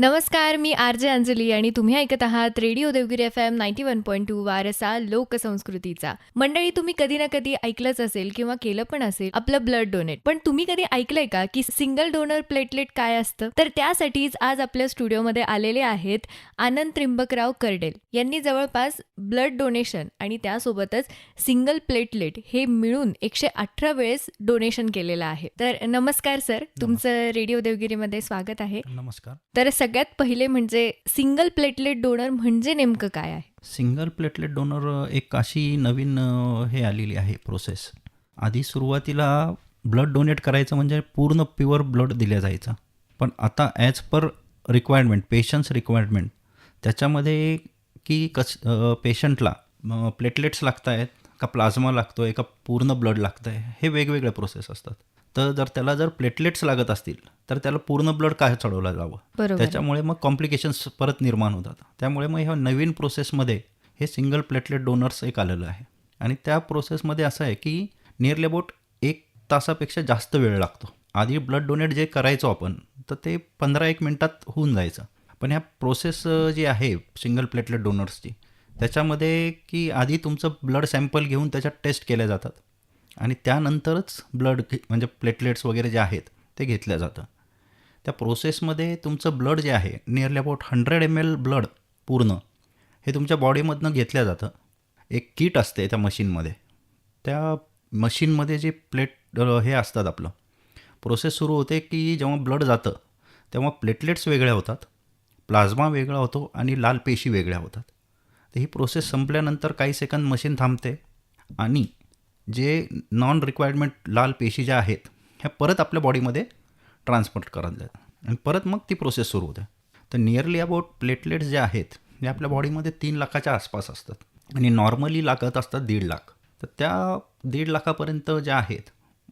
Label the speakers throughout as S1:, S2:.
S1: नमस्कार मी R J Anjali आणि तुम्ही ऐकत आहात radio Devgiri F M ninety one point two वारसा लोकसंस्कृतीचा. मंडळी तुम्ही कधी ना कधी ऐकलंच असेल किंवा केलं पण असेल आपलं ब्लड डोनेट पण तुम्ही कधी ऐकलंय का की सिंगल डोनर प्लेटलेट काय असतं? तर त्यासाठीच आज आपल्या स्टुडिओमध्ये आलेले आहेत आनंद त्रिंबकराव कर्डेल. यांनी जवळपास ब्लड डोनेशन आणि त्यासोबतच सिंगल प्लेटलेट हे मिळून एकशे अठरा वेळेस डोनेशन केलेलं आहे. तर नमस्कार सर. तुमचं रेडिओ देवगिरीमध्ये स्वागत आहे.
S2: नमस्कार.
S1: तर सगळ्यात पहिले म्हणजे सिंगल प्लेटलेट डोनर म्हणजे नेमकं काय आहे?
S2: सिंगल प्लेटलेट डोनर एक अशी नवीन हे आलेली आहे प्रोसेस आधी सुरुवातीला ब्लड डोनेट करायचं म्हणजे पूर्ण प्युअर ब्लड दिल्या जायचं. पण आता as per requirement patients requirement त्याच्यामध्ये की कस पेशंटला प्लेटलेट्स लागत आहेत का प्लाझ्मा लागतो आहे का पूर्ण ब्लड लागतं आहे हे वेगवेगळे प्रोसेस असतात. तर जर त्याला जर प्लेटलेट्स लागत असतील तर त्याला पूर्ण ब्लड काय चढवलं जावं? त्याच्यामुळे मग कॉम्प्लिकेशन्स परत निर्माण होतात. त्यामुळे मग ह्या नवीन प्रोसेसमध्ये हे सिंगल प्लेटलेट डोनर्स एक आलेलं आहे. आणि त्या प्रोसेसमध्ये असं आहे की नियरली अबाउट एक तासापेक्षा जास्त वेळ लागतो. आधी ब्लड डोनेट जे करायचो आपण तर ते पंधरा एक मिनटात होऊन जायचं. पण ह्या प्रोसेस जी आहे सिंगल प्लेटलेट डोनर्सची त्याच्यामध्ये की आधी तुमचं ब्लड सॅम्पल घेऊन त्याच्यात टेस्ट केल्या जातात. आणि त्यानंतरच ब्लड म्हणजे प्लेटलेट्स वगैरे जे आहेत ते घेतलं जातं. त्या प्रोसेसमध्ये तुमचं ब्लड जे आहे nearly about hundred M L blood पूर्ण हे तुमच्या बॉडीमधनं घेतलं जातं. एक किट असते त्या मशीनमध्ये त्या मशीनमध्ये जे प्लेट हे असतात आपलं. प्रोसेस सुरू होते की जेव्हा ब्लड जातं तेव्हा प्लेटलेट्स वेगळ्या होतात प्लाझ्मा वेगळा होतो आणि लाल पेशी वेगळ्या होतात. तर ही प्रोसेस संपल्यानंतर काही सेकंद मशीन थांबते आणि जे नॉन रिक्वायरमेंट लाल पेशी ज्या आहेत ह्या परत आपल्या बॉडीमध्ये ट्रान्सपोर्ट करत जातात आणि परत मग ती प्रोसेस सुरू होते. तर नियरली अबाउट प्लेटलेट्स जे आहेत ते आपल्या बॉडीमध्ये तीन लाखाच्या आसपास असतात. आणि नॉर्मली लागत असतात दीड लाख. तर त्या दीड लाखापर्यंत ज्या आहेत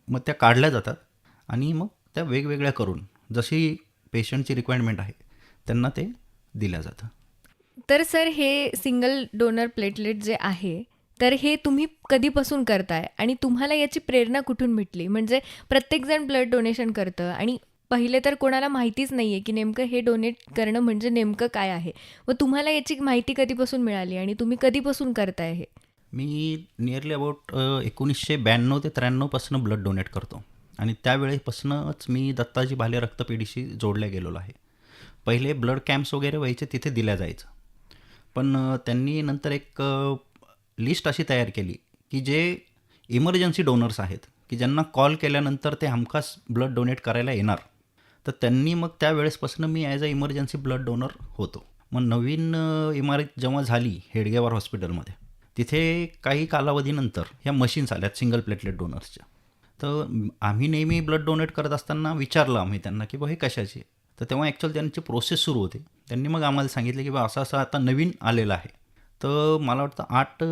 S2: मग त्या काढल्या जातात आणि मग त्या वेगवेगळ्या करून जशी पेशंटची रिक्वायरमेंट आहे त्यांना ते दिल्या जातं.
S1: तर सर हे सिंगल डोनर प्लेटलेट जे आहे तर हे तुम्ही कधीपासून करताय? आणि तुम्हाला याची प्रेरणा कुठून भेटली म्हणजे प्रत्येकजण ब्लड डोनेशन करतं आणि पहिले तर कोणाला माहितीच नाही आहे की नेमकं हे डोनेट करणं म्हणजे नेमकं काय आहे. व तुम्हाला याची माहिती कधीपासून मिळाली आणि तुम्ही कधीपासून करताय हे?
S2: मी नियरली अबाउट एकोणीसशे ब्याण्णव ते त्र्याण्णवपासून ब्लड डोनेट करतो. आणि त्यावेळेपासूनच मी दत्ताजी भाले रक्तपेढीशी जोडल्या गेलेलो आहे. पहिले ब्लड कॅम्प्स वगैरे व्हायचे तिथे दिल्या जायचं. पण त्यांनी नंतर एक लिस्ट अशी तयार केली की जे इमर्जन्सी डोनर्स आहेत की ज्यांना कॉल केल्यानंतर ते हमखास ब्लड डोनेट करायला येणार तर त्यांनी मग त्यावेळेसपासून मी as a emergency blood donor होतो. मग नवीन इमारत जेव्हा झाली हेडगेवार हॉस्पिटलमध्ये तिथे काही कालावधीनंतर ह्या मशीन्स आल्यात सिंगल प्लेटलेट डोनर्सच्या तर आम्ही नेहमी ब्लड डोनेट करत असताना विचारलं आम्ही त्यांना की बा हे कशाची? तर तेव्हा ॲक्च्युअल त्यांची प्रोसेस सुरू होती. त्यांनी मग आम्हाला सांगितलं की बा असं असं आता नवीन आलेलं आहे. तर मला वाटतं आठ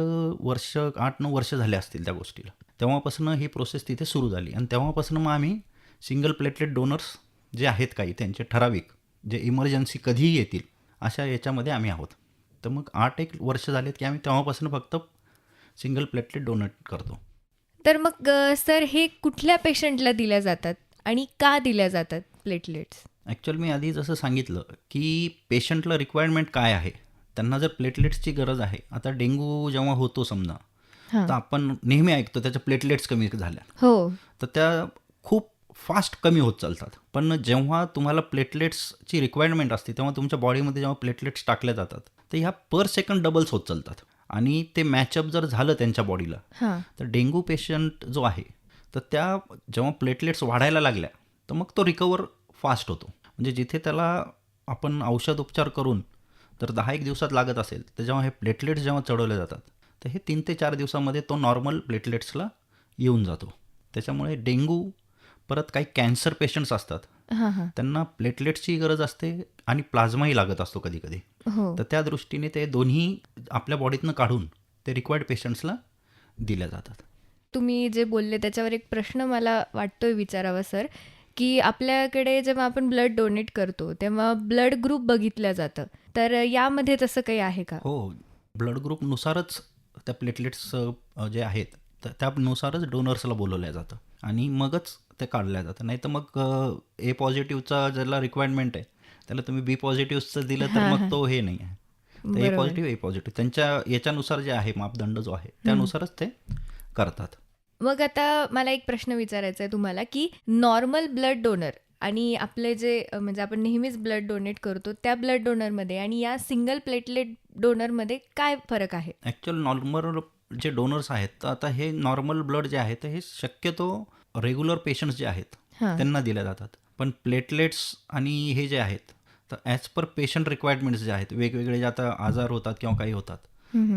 S2: वर्ष आठ नऊ वर्ष झाले असतील त्या गोष्टीला. तेव्हापासून ही प्रोसेस तिथे सुरू झाली. आणि तेव्हापासून मग आम्ही सिंगल प्लेटलेट डोनर्स जे आहेत काही त्यांचे ठराविक जे इमर्जन्सी कधीही येतील अशा याच्यामध्ये आम्ही आहोत. तर मग आठ एक वर्ष झालेत की आम्ही तेव्हापासून फक्त सिंगल प्लेटलेट डोनेट करतो.
S1: तर मग सर हे कुठल्या पेशंटला दिल्या जातात आणि का दिल्या जातात प्लेटलेट्स
S2: ॲक्च्युअल मी आधी जसं सांगितलं की पेशंटला रिक्वायरमेंट काय आहे? त्यांना जर प्लेटलेट्सची गरज आहे आता डेंग्यू जेव्हा होतो समजा तर आपण नेहमी ऐकतो त्याच्या प्लेटलेट्स कमी झाल्या
S1: हो.
S2: तर त्या खूप फास्ट कमी होत चालतात. पण जेव्हा तुम्हाला प्लेटलेट्सची रिक्वायरमेंट असते तेव्हा तुमच्या बॉडीमध्ये जेव्हा प्लेटलेट्स टाकल्या जातात तर ह्या पर सेकंड डबल्स होत चालतात. आणि ते मॅचअप जर झालं त्यांच्या बॉडीला तर डेंग्यू पेशंट जो आहे तर त्या जेव्हा प्लेटलेट्स वाढायला लागल्या तर मग तो रिकवर फास्ट होतो. म्हणजे जिथे त्याला आपण औषध उपचार करून तर दहा एक दिवसात लागत असेल तर जेव्हा हे प्लेटलेट्स जेव्हा चढवले जातात तर हे तीन ते चार दिवसामध्ये तो नॉर्मल प्लेटलेट्सला येऊन जातो. त्याच्यामुळे डेंग्यू परत काही कॅन्सर पेशंट्स असतात. त्यांना प्लेटलेट्सची गरज असते आणि प्लाझ्माही लागत असतो कधी कधी
S1: हो.
S2: तर त्या दृष्टीने ते दोन्ही आपल्या बॉडीतनं काढून ते रिक्वायर्ड पेशंट्सला दिल्या जातात.
S1: तुम्ही जे बोलले त्याच्यावर एक प्रश्न मला वाटतोय विचारावा सर की आपल्याकडे जेव्हा आपण ब्लड डोनेट करतो तेव्हा ब्लड ग्रुप बघितलं जातं. तर यामध्ये तसं काही आहे का?
S2: हो. ब्लड ग्रुपनुसारच त्या प्लेटलेट्स जे आहेत तर त्यानुसारच डोनर्सला बोलवलं जातं आणि मगच ते काढल्या जातं. नाही तर मग ए पॉझिटिव्हचा ज्याला रिक्वायरमेंट आहे त्याला तुम्ही बी पॉझिटिव्हचं दिलं तर मग. तो हे नाही आहे. तर ए. पॉझिटिव्ह ए पॉझिटिव्ह. त्यांच्या याच्यानुसार जे आहे मापदंड जो आहे त्यानुसारच ते करतात.
S1: मग आता मला एक प्रश्न विचारायचा आहे तुम्हाला की नॉर्मल ब्लड डोनर आणि आपले जे म्हणजे आपण नेहमीच ब्लड डोनेट करतो त्या ब्लड डोनरमध्ये आणि या सिंगल प्लेटलेट डोनरमध्ये काय फरक आहे?
S2: ॲक्च्युअल नॉर्मल जे डोनर्स आहेत तर आता हे नॉर्मल ब्लड जे आहे तर हे शक्यतो रेग्युलर पेशंट्स जे आहेत त्यांना दिल्या जातात. पण प्लेटलेट्स आणि हे जे आहेत तर ॲज पर पेशंट रिक्वायरमेंट्स जे आहेत वेगवेगळे जे आता आजार होतात किंवा काही होतात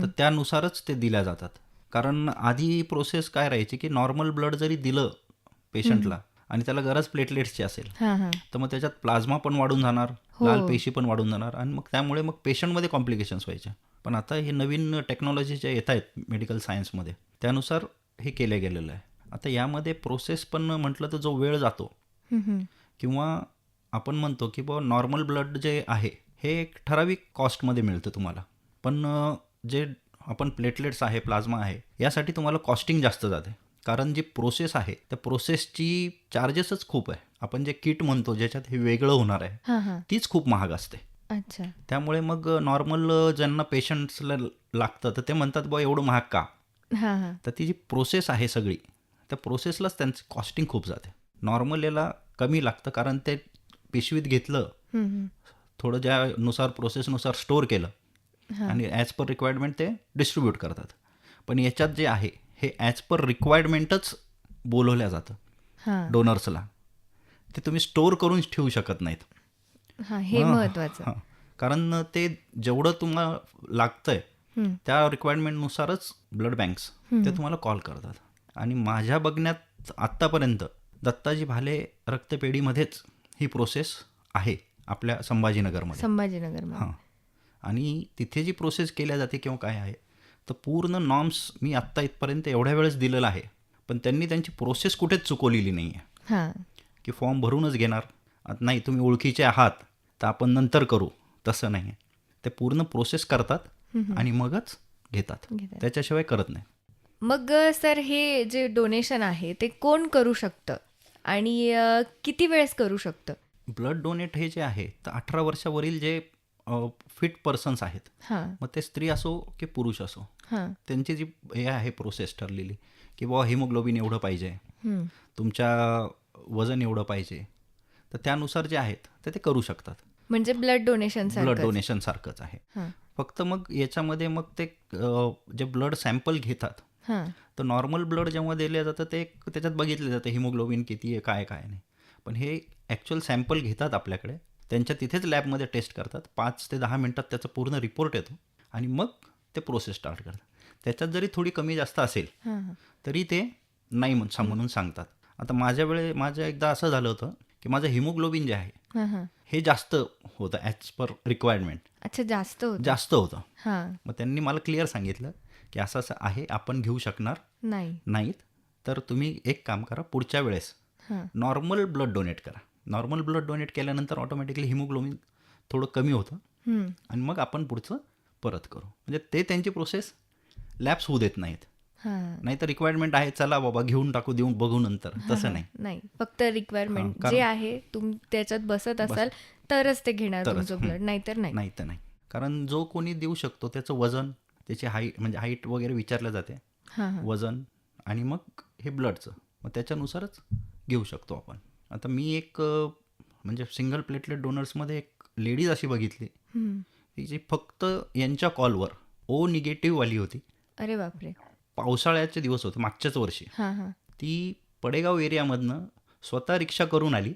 S2: तर त्यानुसारच ते दिल्या जातात. कारण आधी प्रोसेस काय राहायची की नॉर्मल ब्लड जरी दिलं पेशंटला आणि त्याला गरज प्लेटलेट्सची असेल.
S1: हां हां.
S2: तर मग त्याच्यात प्लाझ्मा पण वाढून जाणार
S1: हो.
S2: लाल पेशी पण वाढून जाणार आणि मग त्यामुळे मग पेशंटमध्ये कॉम्प्लिकेशन्स व्हायचे पण आता हे नवीन टेक्नॉलॉजी ज्या येत आहेत मेडिकल सायन्समध्ये त्यानुसार हे केलं गेलेलं आहे. आता यामध्ये प्रोसेस पण म्हटलं तर जो वेळ जातो. किंवा आपण म्हणतो की बुवा नॉर्मल ब्लड जे आहे हे एक ठराविक कॉस्टमध्ये मिळतं तुम्हाला. पण जे आपण प्लेटलेट्स आहे प्लाझ्मा आहे यासाठी तुम्हाला कॉस्टिंग जास्त जाते. कारण जी प्रोसेस आहे त्या प्रोसेसची चार्जेसच खूप आहे. आपण जे किट म्हणतो ज्याच्यात हे वेगळं होणार आहे तीच खूप महाग असते.
S1: अच्छा.
S2: त्यामुळे मग नॉर्मल ज्यांना पेशंट्सला लागतं तर ते म्हणतात बुवा एवढं महाग का? तर ती जी प्रोसेस आहे सगळी त्या प्रोसेसलाच त्यांची कॉस्टिंग खूप जाते. नॉर्मल याला कमी लागतं कारण ते पिशवीत घेतलं. थोडं ज्यानुसार प्रोसेसनुसार स्टोअर केलं. आणि ॲज पर रिक्वायरमेंट ते डिस्ट्रीब्यूट करतात. पण याच्यात जे आहे हे ॲज पर रिक्वायरमेंटच बोलवल्या जातं. डोनर्सला ते तुम्ही स्टोअर करून ठेवू शकत नाहीत.
S1: हां महत्वाचं.
S2: कारण ते जेवढं तुम्हाला लागतंय त्या रिक्वायरमेंटनुसारच ब्लड बँक्स ते तुम्हाला कॉल करतात. आणि माझ्या बघण्यात आत्तापर्यंत दत्ताजी भाले रक्तपेढीमध्येच ही प्रोसेस आहे आपल्या संभाजीनगरमध्ये.
S1: संभाजीनगरमध्ये.
S2: हां. आणि तिथे जी प्रोसेस केल्या जाते किंवा काय आहे तर पूर्ण नॉर्म्स मी आत्ता इथपर्यंत एवढ्या वेळेस दिलेलं आहे. पण त्यांनी त्यांची प्रोसेस कुठेच चुकवलेली नाही आहे
S1: हां.
S2: की फॉर्म भरूनच घेणार. नाही तुम्ही ओळखीचे आहात तर आपण नंतर करू. तसं नाही ते पूर्ण प्रोसेस करतात आणि मगच घेतात. त्याच्याशिवाय करत नाही.
S1: मग सर हे जे डोनेशन आहे ते कोण करू शकतं? आणि किती वेळेस करू शकतं?
S2: ब्लड डोनेट हे जे आहे तर अठरा वर्षावरील जे फिट पर्सन्स आहेत. मग ते स्त्री असो की पुरुष असो त्यांची जी हे आहे प्रोसेस ठरलेली की बाबा हिमोग्लोबिन एवढं पाहिजे तुमच्या वजन एवढं पाहिजे तर त्यानुसार जे आहेत तर ते करू शकतात.
S1: म्हणजे ब्लड डोनेशन
S2: ब्लड डोनेशन सारखंच आहे. फक्त मग याच्यामध्ये मग ते जे ब्लड सॅम्पल घेतात तर नॉर्मल ब्लड जेव्हा दिलं जातं ते त्याच्यात बघितलं जातं हिमोग्लोबिन किती आहे काय काय नाही. पण हे ॲक्च्युअल सॅम्पल घेतात आपल्याकडे त्यांच्या तिथेच लॅबमध्ये टेस्ट करतात. पाच ते दहा मिनटात त्याचा पूर्ण रिपोर्ट येतो आणि मग ते प्रोसेस स्टार्ट करतात. त्याच्यात जरी थोडी कमी जास्त असेल तरी ते नाही म्हणून सांगतात. आता माझ्या वेळे माझ्या एकदा असं झालं होतं की माझं हिमोग्लोबिन जे आहे
S1: हां
S2: जास्त होतं ॲज पर रिक्वायरमेंट
S1: अच्छा जास्त
S2: जास्त होतं. मग त्यांनी मला क्लिअर सांगितलं की असं असं आहे आपण घेऊ शकणार
S1: नाही.
S2: नाहीत तर तुम्ही एक काम करा पुढच्या वेळेस नॉर्मल ब्लड डोनेट करा. नॉर्मल ब्लड डोनेट केल्यानंतर ऑटोमॅटिकली हिमोग्लोबिन थोडं कमी होतं. आणि मग आपण पुढचं परत करू. म्हणजे ते त्यांची प्रोसेस लॅप्स होऊ देत नाहीत.
S1: हां.
S2: नाही तर रिक्वायरमेंट आहे चला बाबा घेऊन टाकू देऊन बघू नंतर. तसं नाही.
S1: नाही फक्त रिक्वायरमेंट जे आहे तुम त्याच्यात बसत असाल तरच ते घेणार तुमचं ब्लड नाहीतर नाही.
S2: नाही तर नाही. कारण जो कोणी देऊ शकतो त्याचं वजन त्याची हाईट म्हणजे हाईट वगैरे विचारलं जाते. वजन आणि मग हे ब्लडचं मग त्याच्यानुसारच घेऊ शकतो आपण. आता मी एक म्हणजे सिंगल प्लेटलेट डोनर्समध्ये एक लेडीज अशी बघितली. जी फक्त यांच्या कॉलवर ओ निगेटिव्हवाली होती.
S1: अरे बापरे.
S2: पावसाळ्याचे दिवस होते मागच्याच वर्षी. ती पडेगाव एरियामधनं स्वतः रिक्षा करून आली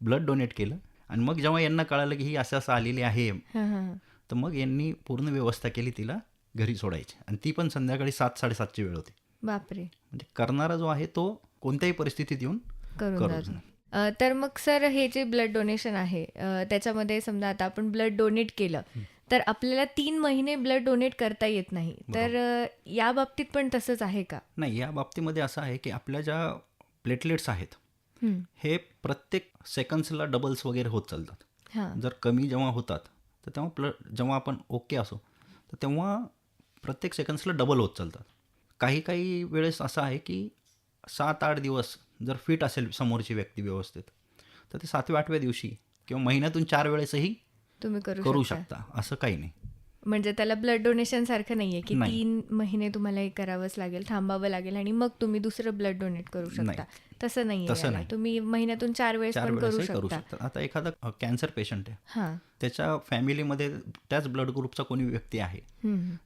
S2: ब्लड डोनेट केलं. आणि मग जेव्हा यांना कळालं की ही असं असं आलेली आहे. तर मग यांनी पूर्ण व्यवस्था केली तिला घरी सोडायची. आणि ती पण संध्याकाळी सात साडेसातची वेळ होती.
S1: बापरे.
S2: म्हणजे करणारा जो आहे तो कोणत्याही परिस्थितीत येऊन
S1: करून तर मग सर हे जे ब्लड डोनेशन आहे त्याच्यामध्ये समजा आता आपण ब्लड डोनेट केलं तर आपल्याला तीन महिने ब्लड डोनेट करता येत नाही. तर या बाबतीत पण तसंच आहे का?
S2: नाही या बाबतीमध्ये असं आहे की आपल्या ज्या प्लेटलेट्स आहेत. हे प्रत्येक सेकंड्सला डबल्स वगैरे होत चालतात. जर कमी जेव्हा होतात तर तेव्हा प्ल जेव्हा आपण ओके असो तर तेव्हा प्रत्येक सेकंड्सला डबल होत चालतात. काही काही वेळेस असं आहे की सात आठ दिवस जर फिट असेल समोरची व्यक्ती व्यवस्थित तर ते सातव्या आठव्या दिवशी किंवा महिन्यातून चार वेळेसही
S1: तुम्ही करू शकता
S2: असं काही नाही
S1: म्हणजे त्याला ब्लड डोनेशन सारखं नाहीये की. तीन महिने तुम्हाला हे करावंच लागेल थांबावं लागेल आणि मग तुम्ही दुसरं ब्लड डोनेट करू शकता. तसं.
S2: नाही.
S1: तुम्ही महिन्यातून चार वेळेस पण करू शकता
S2: आता एखादा कॅन्सर पेशंट आहे त्याच्या फॅमिलीमध्ये त्याच ब्लड ग्रुपचा कोणी व्यक्ती आहे.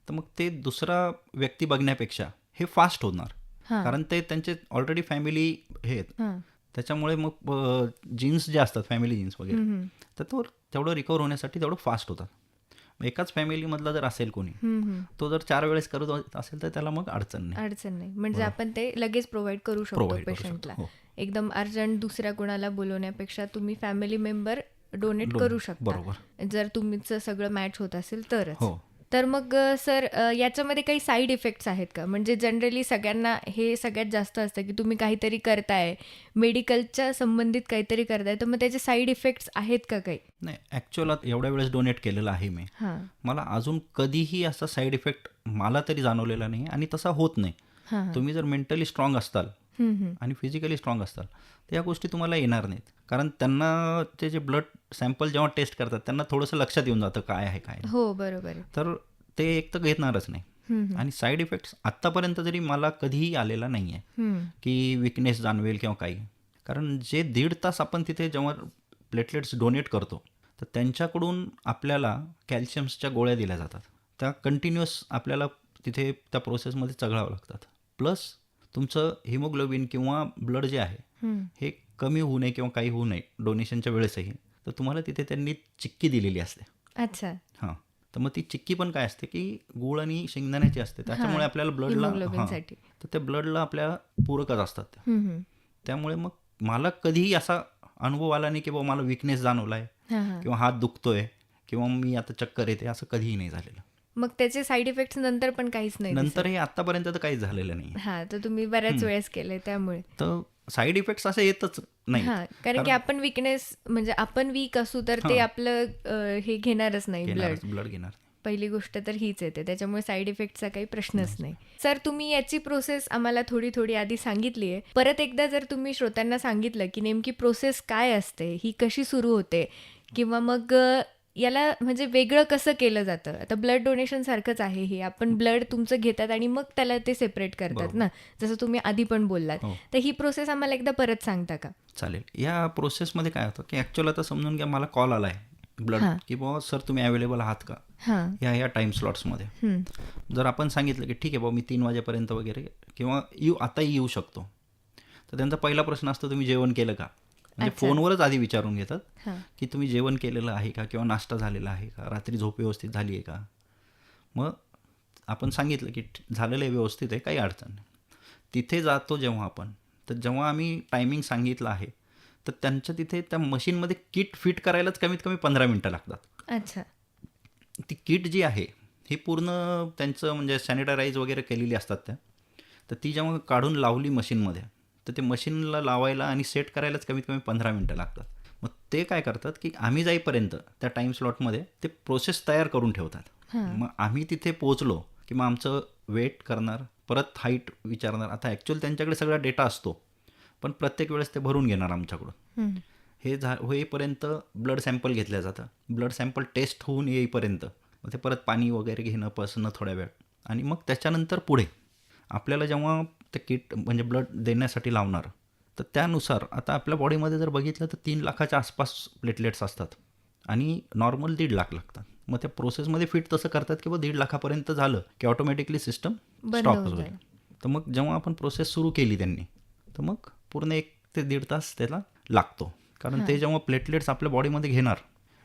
S2: तर मग ते दुसरा व्यक्ती बघण्यापेक्षा हे फास्ट होणार. कारण ते त्यांचे ऑलरेडी फॅमिली हे. त्याच्यामुळे मग जीन्स जे असतात फॅमिली जीन्स वगैरे. तर तो तेवढं रिकवर होण्यासाठी तेवढं फास्ट होतात. एकाच फॅमिलीमधला जर असेल कोणी. तो जर चार वेळेस करत असेल तर त्याला मग अडचण नाही.
S1: अडचण नाही. म्हणजे आपण ते लगेच प्रोव्हाइड करू शकतो पेशंटला
S2: हो.
S1: एकदम अर्जंट दुसऱ्या कोणाला बोलवण्यापेक्षा तुम्ही फॅमिली मेंबर डोनेट करू शकता.
S2: बरोबर.
S1: जर तुमचं सगळं मॅच होत असेल तरच.
S2: हो.
S1: तर मग सर याच्यामध्ये काही साईड इफेक्ट्स आहेत का? म्हणजे जनरली सगळ्यांना हे सगळ्यात जास्त असतं की तुम्ही काहीतरी करताय मेडिकलच्या संबंधित काहीतरी करताय तर मग त्याचे साईड इफेक्ट्स आहेत का काही?
S2: नाही ॲक्च्युअल एवढ्या वेळेस डोनेट केलेलं आहे मी. मला अजून कधीही असा साईड इफेक्ट मला तरी जाणवलेला नाही आणि तसा होत नाही. तुम्ही जर मेंटली स्ट्रॉंग असताल. आणि फिजिकली स्ट्रॉंग असताल तर या गोष्टी तुम्हाला येणार नाहीत. कारण त्यांना ते जे ब्लड सॅम्पल जेव्हा टेस्ट करतात त्यांना थोडंसं लक्षात येऊन जातं काय आहे काय.
S1: हो बरोबर
S2: तर ते एक तर घेणारच नाही. आणि साईड इफेक्ट्स आत्तापर्यंत जरी मला कधीही आलेला नाही आहे. की विकनेस जाणवेल किंवा काही. कारण जे दीड तास आपण तिथे जेव्हा प्लेटलेट्स डोनेट करतो तर त्यांच्याकडून आपल्याला कॅल्शियम्सच्या गोळ्या दिल्या जातात. त्या कंटिन्युअस आपल्याला तिथे त्या प्रोसेसमध्ये चघळावं लागतात. प्लस तुमचं हिमोग्लोबिन किंवा ब्लड जे आहे. हे कमी होऊ नये किंवा काही होऊ नये डोनेशनच्या वेळेसही तर तुम्हाला तिथे त्यांनी चिक्की दिलेली असते
S1: अच्छा
S2: हां तर मग ती चिक्की पण काय असते की गुळ आणि शेंगदाण्याची असते त्याच्यामुळे आपल्याला ब्लडला. तर ते ब्लडला आपल्या पूरकच असतात त्या. त्यामुळे मग मला कधीही असा अनुभव आला नाही की बाबा मला विकनेस जाणवला आहे
S1: हां.
S2: किंवा हात दुखतोय किंवा मी आता चक्कर येते असं कधीही नाही झालेलं
S1: मग त्याचे साईड इफेक्ट्स नंतर पण काहीच नाही दिसत.
S2: नंतर हे आतापर्यंत तर काहीच झालेलं नाही.
S1: हा तर तुम्ही बऱ्याच वेळेस केलंय त्यामुळे.
S2: तर साईड इफेक्ट्स असे येतच नाही
S1: कारण की आपण विकनेस म्हणजे आपण वीक असू तर ते आपलं हे घेणारच नाही ब्लड
S2: ब्लड घेणार
S1: पहिली गोष्ट तर हीच येते त्याच्यामुळे साईड इफेक्टचा काही प्रश्नच नाही. सर तुम्ही याची प्रोसेस आम्हाला थोडी थोडी आधी सांगितली आहे. परत एकदा जर तुम्ही श्रोत्यांना सांगितलं की नेमकी प्रोसेस काय असते ही कशी सुरू होते किंवा मग याला म्हणजे वेगळं कसं केलं जातं? आता ब्लड डोनेशन सारखंच आहे हे. आपण ब्लड तुमचं घेतात आणि मग त्याला ते सेपरेट करतात ना? जसं तुम्ही आधी पण बोललात.
S2: हो.
S1: तर ही प्रोसेस आम्हाला एकदा परत सांगता का?
S2: चालेल. या प्रोसेसमध्ये काय होतं की ॲक्च्युअल आता समजून घ्या मला कॉल आला आहे ब्लड. की बाबा सर तुम्ही अवेलेबल आहात का?
S1: हां.
S2: या या टाईम स्लॉट्समध्ये. जर आपण सांगितलं की ठीक आहे बाबा मी तीन वाजेपर्यंत वगैरे किंवा येऊ आताही येऊ शकतो. तर त्यांचा पहिला प्रश्न असतो तुम्ही जेवण केलं का? म्हणजे. फोनवरच आधी विचारून घेतात की तुम्ही जेवण केलेलं आहे का किंवा नाश्ता झालेला आहे का? रात्री झोप व्यवस्थित झाली आहे का? मग आपण सांगितलं की झालेलं आहे व्यवस्थित आहे काही अडचण नाही. तिथे जातो जेव्हा आपण. तर जेव्हा आम्ही टायमिंग सांगितलं आहे तर त्यांच्या तिथे त्या मशीनमध्ये किट फिट करायलाच कमीत कमी पंधरा मिनटं लागतात.
S1: अच्छा.
S2: ती किट जी आहे ही पूर्ण त्यांचं म्हणजे सॅनिटायझ वगैरे केलेली असतात त्या. तर ती जेव्हा काढून लावली मशीनमध्ये तर ते मशीनला लावायला आणि सेट करायलाच कमीत कमी पंधरा मिनटं लागतात. मग ते काय करतात की आम्ही जाईपर्यंत त्या टाईम स्लॉटमध्ये ते प्रोसेस तयार करून ठेवतात. मग आम्ही तिथे पोहोचलो की मग आमचं वेट करणार परत हाईट विचारणार. आता ॲक्च्युअल त्यांच्याकडे सगळा डेटा असतो पण प्रत्येक वेळेस ते भरून घेणार आमच्याकडून. हे झा होईपर्यंत ब्लड सॅम्पल घेतलं जातं. ब्लड सॅम्पल टेस्ट होऊन येईपर्यंत मग ते परत पाणी वगैरे घेणं पसणं थोड्या वेळ. आणि मग त्याच्यानंतर पुढे. आपल्याला जेव्हा ते किट म्हणजे ब्लड देण्यासाठी लावणार. तर त्यानुसार आता आपल्या बॉडीमध्ये जर बघितलं तर तीन लाखाच्या आसपास प्लेटलेट्स असतात आणि नॉर्मल दीड लाख लागतात. मग त्या प्रोसेसमध्ये फिट तसं करतात की बा दीड लाखापर्यंत झालं की ऑटोमॅटिकली सिस्टम स्टॉप होईल. तर मग जेव्हा आपण प्रोसेस सुरू केली त्यांनी तर मग पूर्ण एक ते दीड तास त्याला लागतो. कारण ते जेव्हा प्लेटलेट्स आपल्या बॉडीमध्ये घेणार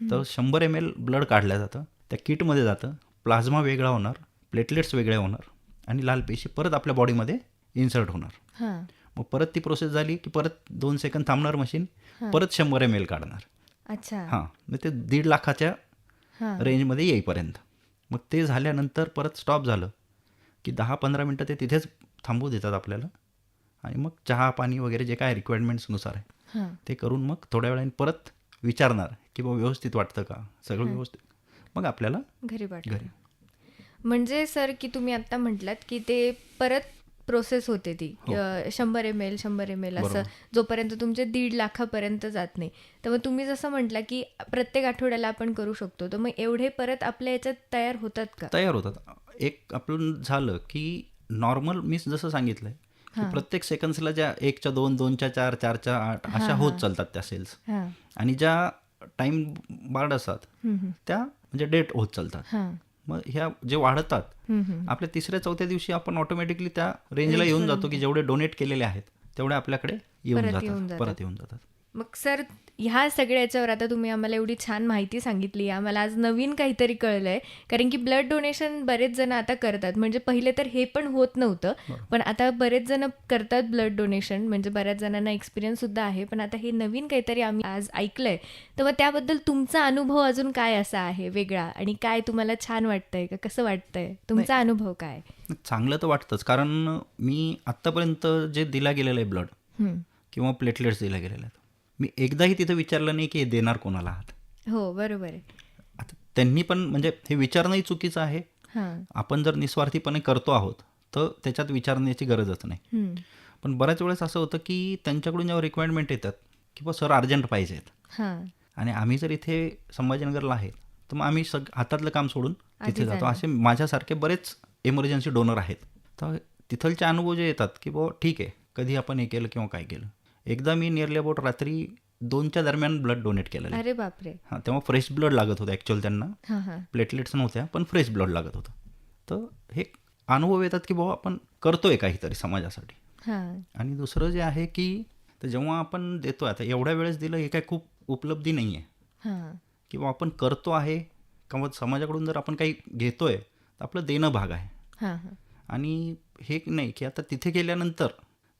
S2: तर शंभर एम एल ब्लड काढलं जातं त्या किटमध्ये जातं प्लाझ्मा वेगळा होणार प्लेटलेट्स वेगळे होणार आणि लाल पेशी परत आपल्या बॉडीमध्ये इन्सर्ट होणार.
S1: हां.
S2: मग परत ती प्रोसेस झाली की परत दोन सेकंद थांबणार मशीन परत शंभर एम एल काढणार.
S1: अच्छा.
S2: हां मग ते दीड लाखाच्या
S1: हां.
S2: रेंजमध्ये येईपर्यंत. मग ते झाल्यानंतर परत स्टॉप झालं की दहा पंधरा मिनटं ते तिथेच थांबू देतात आपल्याला. आणि मग चहा पाणी वगैरे जे काय रिक्वायरमेंट्सनुसार आहे
S1: हां.
S2: ते करून मग थोड्या वेळाने परत विचारणार की बाबा व्यवस्थित वाटतं का? सगळं व्यवस्थित. मग आपल्याला
S1: घरी
S2: घरी.
S1: म्हणजे सर की तुम्ही आता म्हटलात की ते परत प्रोसेस होते ती.
S2: हो.
S1: शंभर एम एल शंभर एम एल असं. जोपर्यंत तुमचे दीड लाखापर्यंत जात नाही. तर मग तुम्ही जसं म्हटलं की प्रत्येक आठवड्याला आपण करू शकतो. तर मग एवढे परत आपल्या याच्यात तयार होतात का?
S2: तयार होतात. एक आपलं झालं की नॉर्मल मी जसं सांगितलंय प्रत्येक सेकंड्सला ज्या एकच्या दोन दोनच्या चार चारच्या आठ अशा होत चालतात त्या सेल्स आणि ज्या टाइम बार्ड असतात. त्या म्हणजे डेट होत चालतात. मग ह्या जे वाढतात. आपल्या तिसऱ्या चौथ्या दिवशी आपण ऑटोमॅटिकली त्या रेंजला येऊन जातो की जेवढे डोनेट केलेले आहेत तेवढे आपल्याकडे येऊन जातात. परत येऊन जातात
S1: मग सर ह्या सगळ्याच्यावर आता तुम्ही आम्हाला एवढी छान माहिती सांगितली आम्हाला आज नवीन काहीतरी कळलंय. कारण की ब्लड डोनेशन बरेच जण आता करतात. म्हणजे पहिले तर हे पण होत नव्हतं. पण आता बरेच जण करतात ब्लड डोनेशन. म्हणजे बऱ्याच जणांना एक्सपिरियन्स सुद्धा आहे. पण आता हे नवीन काहीतरी आम्ही आज ऐकलंय. तर मग त्याबद्दल तुमचा अनुभव अजून काय असा आहे वेगळा? आणि काय तुम्हाला छान वाटतंय का? कसं वाटतंय? तुमचा अनुभव काय?
S2: चांगलं तर वाटतंच. कारण मी आत्तापर्यंत जे दिला गेलेलं आहे ब्लड. किंवा प्लेटलेट्स दिल्या गेलेल्या आहेत मी एकदाही तिथं विचारलं नाही की हे देणार कोणाला आहात.
S1: हो बरोबर आहे.
S2: आता त्यांनी पण म्हणजे हे विचारणंही चुकीचं आहे. आपण जर निस्वार्थीपणे करतो आहोत तर त्याच्यात विचारण्याची गरजच नाही. पण बऱ्याच वेळेस असं होतं की त्यांच्याकडून जेव्हा रिक्वायरमेंट येतात की बा सर अर्जंट पाहिजेत.
S1: हां.
S2: आणि आम्ही जर इथे संभाजीनगरला आहेत तर मग आम्ही सग हातातलं काम सोडून तिथे जातो. असे माझ्यासारखे बरेच इमर्जन्सी डोनर आहेत. तर तिथलचे अनुभव जे येतात की बुवा ठीक आहे कधी आपण हे केलं किंवा काय केलं. एकदा मी नियरली अबाउट रात्री दोनच्या दरम्यान ब्लड डोनेट केलेलं.
S1: अरे बापरे.
S2: हां तेव्हा फ्रेश ब्लड लागत होतं ॲक्च्युअल त्यांना.
S1: हां हां.
S2: प्लेटलेट्स नव्हत्या पण फ्रेश ब्लड लागत होतं. तर हे अनुभव येतात की बाबा आपण करतोय काहीतरी समाजासाठी. आणि दुसरं जे आहे की तर जेव्हा आपण देतो आता एवढ्या वेळेस दिलं हे काय खूप उपलब्धी नाही आहे
S1: हां
S2: किंवा आपण करतो आहे किंवा समाजाकडून जर आपण काही घेतोय तर आपलं देणं भाग आहे. आणि हे नाही की आता तिथे गेल्यानंतर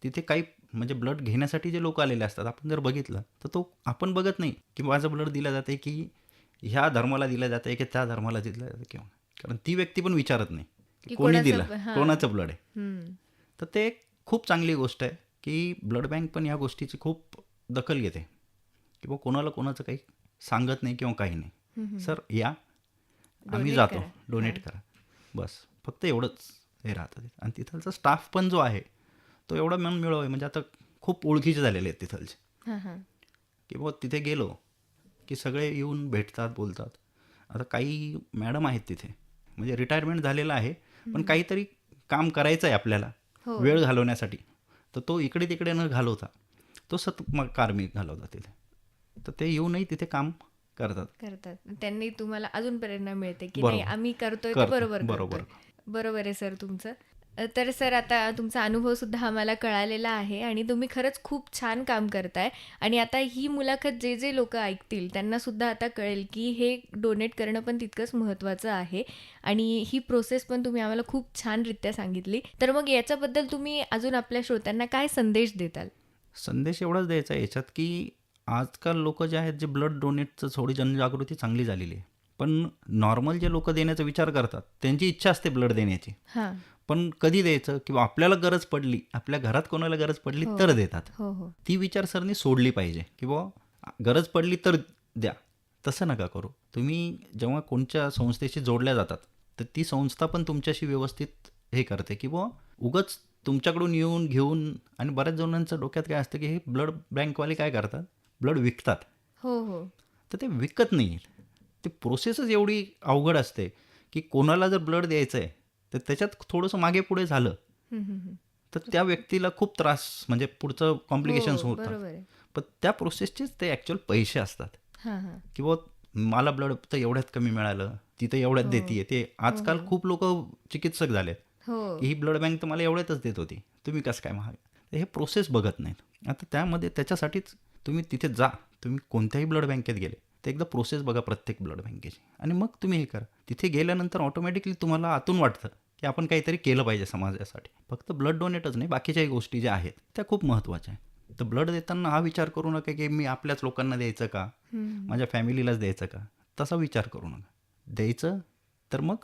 S2: तिथे काही म्हणजे ब्लड घेण्यासाठी जे लोक आलेले असतात आपण जर बघितलं तर तो आपण बघत नाही की माझं ब्लड दिलं जाते की ह्या धर्माला दिलं जाते की त्या धर्माला दिलं जातं किंवा कारण ती व्यक्ती पण विचारत नाही
S1: की
S2: कोणी दिलं. कोणाचं ब्लड आहे. तर ते खूप चांगली गोष्ट आहे की ब्लड बँक पण ह्या गोष्टीची खूप दखल घेते. किंवा कोणाला कोणाचं काही सांगत नाही किंवा काही नाही. सर या. आम्ही जातो. डोनेट करा. बस. फक्त एवढंच हे राहतं. आणि तिथलचा स्टाफ पण जो आहे तो एवढा मन मिळव आहे म्हणजे आता खूप ओळखीचे झालेले आहेत तिथलचे की बुवा तिथे गेलो की सगळे येऊन भेटतात बोलतात. आता काही मॅडम आहेत तिथे. म्हणजे रिटायरमेंट झालेला आहे पण काहीतरी काम करायचं आहे आपल्याला.
S1: हो.
S2: वेळ घालवण्यासाठी. तर तो इकडे तिकडे न घालवता तो सत मग कार्मिक घालवतात तिथे. तर ते येऊनही तिथे काम करतात.
S1: करतात. त्यांनी तुम्हाला अजून प्रेरणा मिळते की. नाही आम्ही करतोय. बरोबर
S2: बरोबर.
S1: बरोबर आहे सर तुमचं. तर सर आता तुमचा अनुभव सुद्धा आम्हाला कळालेला आहे आणि तुम्ही खरंच खूप छान काम करताय. आणि आता ही मुलाखत जे जे लोक ऐकतील त्यांना सुद्धा आता कळेल की हे डोनेट करणं पण तितकंच महत्त्वाचं आहे. आणि ही प्रोसेस पण तुम्ही आम्हाला खूप छानरित्या सांगितली. तर मग याच्याबद्दल तुम्ही अजून आपल्या श्रोत्यांना काय संदेश देताल?
S2: संदेश एवढाच द्यायचा आहे याच्यात की आजकाल लोक जे आहेत जे ब्लड डोनेटचं थोडी जनजागृती चांगली झालेली आहे. पण नॉर्मल जे लोक देण्याचा विचार करतात त्यांची इच्छा असते ब्लड देण्याची.
S1: हां.
S2: पण कधी द्यायचं किंवा आपल्याला गरज पडली आपल्या घरात कोणाला गरज पडली
S1: हो.
S2: तर देतात.
S1: हो हो.
S2: ती विचारसरणी सोडली पाहिजे किंवा गरज पडली तर द्या. तसं नका करू. तुम्ही जेव्हा कोणत्या संस्थेशी जोडल्या जातात तर ती संस्था पण तुमच्याशी व्यवस्थित हे करते की बुवा उगच तुमच्याकडून येऊन घेऊन आणि बऱ्याच जणांचं डोक्यात काय असतं की हे ब्लड बँकवाले काय करतात? ब्लड विकतात.
S1: हो हो.
S2: तर ते विकत नाही ते प्रोसेसच एवढी अवघड असते की कोणाला जर ब्लड द्यायचं आहे तर त्याच्यात थोडंसं मागे पुढे झालं. तर त्या व्यक्तीला खूप त्रास म्हणजे पुढचं कॉम्प्लिकेशन्स
S1: हो,
S2: होतात. पण त्या प्रोसेसचेच ते ॲक्च्युअल पैसे असतात.
S1: हां हां.
S2: किंवा मला ब्लड तर एवढ्यात कमी मिळालं तिथं एवढ्यात देते ते आजकाल खूप लोक चिकित्सक झालेत.
S1: हो.
S2: की ही ब्लड बँक तर मला एवढ्यातच देत होती. तुम्ही कसं काय महाग? हे प्रोसेस बघत नाहीत. आता त्यामध्ये त्याच्यासाठीच तुम्ही तिथे जा. तुम्ही कोणत्याही ब्लड बँकेत गेले तर एकदा प्रोसेस बघा प्रत्येक ब्लड बँकेची आणि मग तुम्ही हे करा. तिथे गेल्यानंतर ऑटोमॅटिकली तुम्हाला आतून वाटतं. की आपण काहीतरी केलं पाहिजे समाजासाठी. फक्त ब्लड डोनेटच नाही बाकीच्याही गोष्टी ज्या आहेत त्या खूप महत्त्वाच्या आहेत. तर ब्लड देताना हा विचार करू नका की मी आपल्याच लोकांना द्यायचं का. माझ्या फॅमिलीलाच द्यायचं का? तसा विचार करू नका. द्यायचं तर मग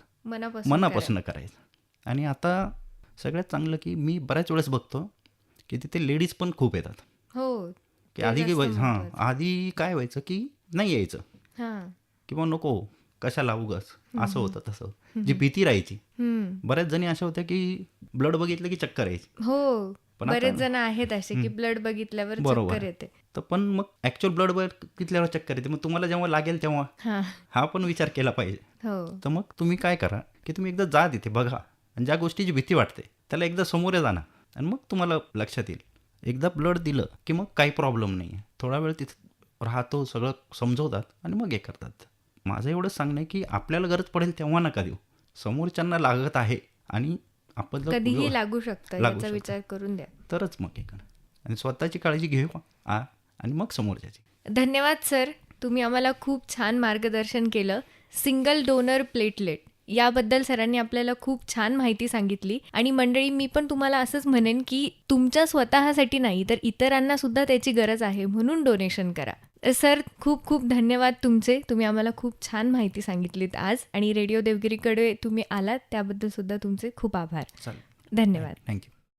S1: मनापासून
S2: करायचं. आणि आता सगळ्यात चांगलं की मी बऱ्याच वेळेस बघतो की तिथे लेडीज पण खूप येतात.
S1: हो
S2: की आधी हां. आधी काय व्हायचं की नाही यायचं. किंवा नको कशाला उगस? असं होतं तसं. जी भीती राहायची. बऱ्याच जणी अशा होत्या की ब्लड बघितलं की चक्कर यायची.
S1: हो. बरेच जण आहेत असे की ब्लड बघितल्यावर
S2: बरोबर.
S1: चक्कर येते.
S2: तर पण मग ऍक्च्युअल ब्लड बघितल्यावर चक्कर येते. मग तुम्हाला जेव्हा लागेल तेव्हा.
S1: हा.
S2: पण विचार केला पाहिजे.
S1: हो.
S2: तर मग तुम्ही काय करा की तुम्ही एकदा जा तिथे बघा. आणि ज्या गोष्टीची भीती वाटते त्याला एकदा समोर जा ना आणि मग तुम्हाला लक्षात येईल. एकदा ब्लड दिलं की मग काही प्रॉब्लेम नाही आहे थोडा वेळ तिथं राहतो सगळं समजवतात आणि मग हे करतात. माझं एवढंच सांगणं आहे की आपल्याला गरज पडेल तेव्हा नका देऊ. समोरच्यांना लागत आहे आणि आपण
S1: कधीही लागू शकतं याचा. विचार करून द्या.
S2: तरच मग करा. आणि स्वतःची काळजी घेऊ आ आणि मग समोरच्याची.
S1: धन्यवाद सर. तुम्ही आम्हाला खूप छान मार्गदर्शन केलं. Single donor platelet. याबद्दल सरांनी आपल्याला खूप छान माहिती सांगितली. आणि मंडळी मी पण तुम्हाला असंच म्हणेन की तुमच्या स्वतःसाठी नाही तर इतरांना सुद्धा त्याची गरज आहे. म्हणून डोनेशन करा. सर खूप खूप धन्यवाद तुमचे. तुम्ही आम्हाला खूप छान माहिती सांगितलीत आज आणि रेडिओ देवगिरीकडे तुम्ही आलात त्याबद्दल सुद्धा तुमचे खूप आभार. धन्यवाद.
S2: थँक्यू